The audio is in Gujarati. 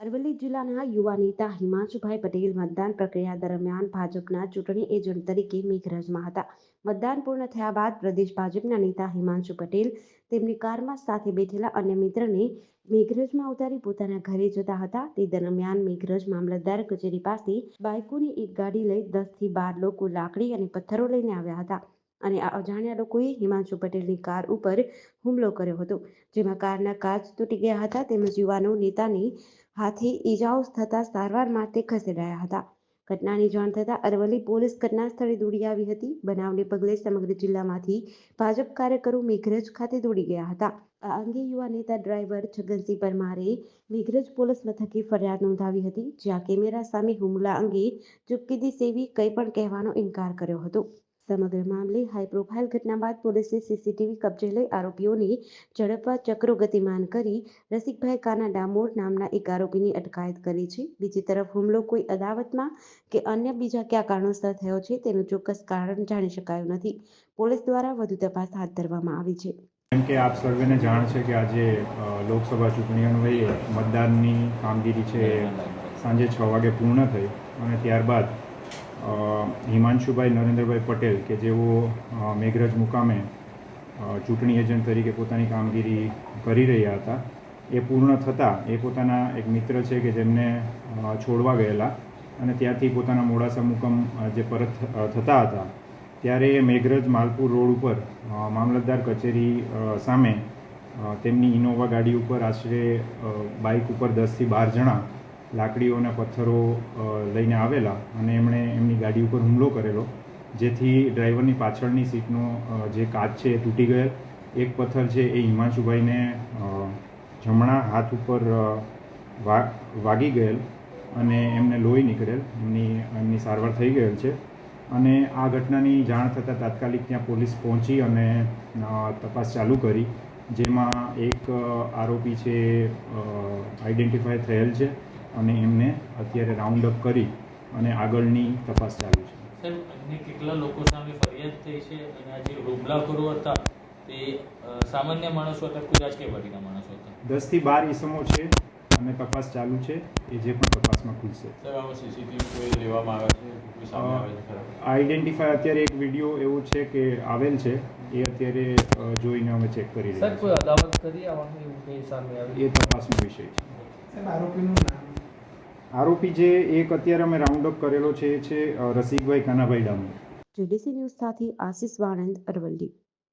અરવલ્લી જિલ્લાના યુવા નેતા હિમાંશુભાઈ પટેલ મતદાન પ્રક્રિયા દરમિયાન ભાજપના ચૂંટણી એજન્ટ તરીકે મેઘરજમાં હતા. મતદાન પૂર્ણ થયા બાદ પ્રદેશ ભાજપના નેતા હિમાંશુ પટેલ તેમની કારમાં સાથે બેઠેલા અન્ય મિત્રને મેઘરજમાં ઉતારી પોતાના ઘરે જતા હતા. તે દરમિયાન મેઘરજ મામલતદાર કચેરી પાસે બાઇકોની એક ગાડી લઈ દસથી બાર લોકો લાકડી અને પથ્થરો લઈને આવ્યા હતા. અને આ અજાણ્યા લોકોએ હિમાંશુ પટેલની કાર ઉપર હુમલો કર્યો હતો, જેમાં કારના કાચ તૂટી ગયા હતા તેમજ યુવાનો નેતાની હાથે ઈજાઓ થતા સારવાર માટે ખસેડાયા હતા. ઘટનાની જાણ થતાં અરવલ્લી પોલીસ ઘટના સ્થળે દોડી આવી હતી. બનાવને પગલે સમગ્ર જિલ્લામાંથી ભાજપ કાર્યકરો મેઘરજ ખાતે દોડી ગયા હતા. આ અંગે યુવા નેતા ડ્રાઈવર છગનસિંહ પરમારે મેઘરજ પોલીસ મથકે ફરિયાદ નોંધાવી હતી, જ્યાં કેમેરા સામે હુમલા અંગે ચૂપકીદી સેવી કંઈ પણ કહેવાનો ઇનકાર કર્યો હતો. સમગ્ર મામલે હાઈ પ્રોફાઇલ ઘટના બાદ પોલીસે સીસીટીવી કબજે લઈ આરોપીઓને ઝડપવા ચક્રો ગતિમાન કરી રસિકભાઈ કાના ડામોર નામના એક આરોપીની અટકાયત કરી છે. બીજી તરફ હુમલો કોઈ અદાવતમાં કે અન્ય બીજા કયા કારણોસર થયો છે તેનું ચોક્કસ કારણ જાણી શકાયું નથી. પોલીસ દ્વારા વધુ તપાસ હાથ ધરવામાં આવી છે. જેમ કે આપ સર્વેને જાણ છે કે આજે લોકસભા ચૂંટણી અન્વયે મતદાનની કામગીરી છે સાંજે છ વાગે પૂર્ણ થઈ અને ત્યારબાદ હિમાંશુભાઈ નરેન્દ્રભાઈ પટેલ કે જેઓ મેઘરજ મુકામે ચૂંટણી એજન્ટ તરીકે પોતાની કામગીરી કરી રહ્યા હતા, એ પૂર્ણ થતાં એ પોતાના એક મિત્ર છે કે જેમને છોડવા ગયેલા અને ત્યાંથી પોતાના મોડાસા મુકમ જે પરત થતા હતા, ત્યારે મેઘરજ માલપુર રોડ ઉપર મામલતદાર કચેરી સામે તેમની ઇનોવા ગાડી ઉપર આશરે બાઇક ઉપર દસથી બાર જણા લાકડીઓના પથ્થરો લઈને આવેલા અને એમણે એમની ગાડી ઉપર હુમલો કરેલો, જેથી ડ્રાઈવરની પાછળની સીટનો જે કાચ છે એ તૂટી ગયેલ એક પથ્થર છે એ હિમાંશુભાઈને જમણા હાથ ઉપર વાગી ગયેલ અને એમને લોહી નીકળેલ. એમની એમની સારવાર થઈ ગયેલ છે. અને આ ઘટનાની જાણ થતાં તાત્કાલિક ત્યાં પોલીસ પહોંચી અને તપાસ ચાલુ કરી, જેમાં એક આરોપી છે આઈડેન્ટિફાય થયેલ છે. અને એમને અત્યારે રાઉન્ડ અપ કરી અને આગળની તપાસ ચાલુ છે. સર અન્ય કેટલા લોકો સામે ફરિયાદ થઈ છે? અને આ જે હુમલાખોરો હતા તે સામાન્ય માણસો હતા કે રાજકીય પાર્ટીના માણસો હતા? દસથી બાર ઇસમો છે અને તપાસ ચાલુ છે એ જે પણ તપાસમાં ખુલશે. સર આવા સીસીટીવી કોઈ લેવામાં આવે છે? આઈડેન્ટિફાય અત્યારે એક વીડિયો એવો છે કે આવેલ છે એ અત્યારે જોઈને અમે ચેક કરી રહ્યા છીએ. અદાવત કરી આવવાનું એવું કંઈ સામે આવ્યું? એ તપાસનો વિષય છે. સર આરોપીનું નામ આરોપી જે એક અત્યારે અમે રાઉન્ડ અપ કરેલો છે એ છે રસિકભાઈ કાનાભાઈ ડામોર. જેડીસી ન્યૂઝ સાથે આશિષ વાણંદ અરવલ્લી.